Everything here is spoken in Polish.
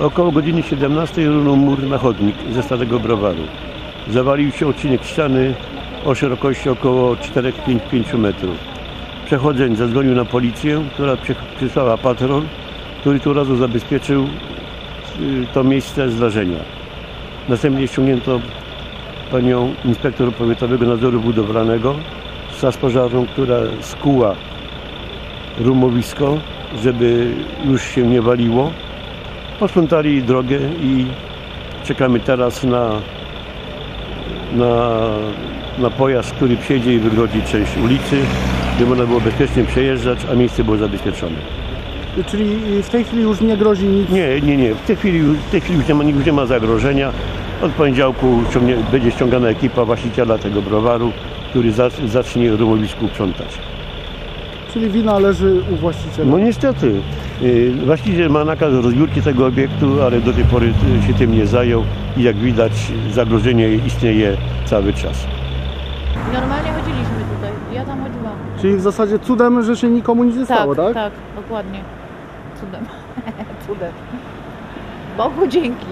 Około godziny 17 runął mur na chodnik ze starego browaru. Zawalił się odcinek ściany o szerokości około 4-5 metrów. Przechodzeń zadzwonił na policję, która przy- przysłała patrol, który tu razu zabezpieczył y, to miejsce zdarzenia. Następnie ściągnięto panią inspektor powiatowego nadzoru budowlanego, straż pożarną, która skuła rumowisko, żeby już się nie waliło. Posprzątali drogę i czekamy teraz na, na, na pojazd, który przyjedzie i wygrodzi część ulicy, żeby można było bezpiecznie przejeżdżać, a miejsce było zabezpieczone. Czyli w tej chwili już nie grozi nic. Nie, nie, nie. W tej chwili, w tej chwili już, nie ma, już nie ma zagrożenia. Od poniedziałku ściągnie, będzie ściągana ekipa właściciela tego browaru, który zac- zacznie rumowisku sprzątać. Czyli wina leży u właściciela. No niestety, yy, właściciel ma nakaz rozbiórki tego obiektu, ale do tej pory y, się tym nie zajął i jak widać zagrożenie istnieje cały czas. Normalnie chodziliśmy tutaj. Ja tam chodziłam. Czyli w zasadzie cudem, że się nikomu nic nie stało, tak? tak, dokładnie. Cudem. Cudem. Bogu dzięki.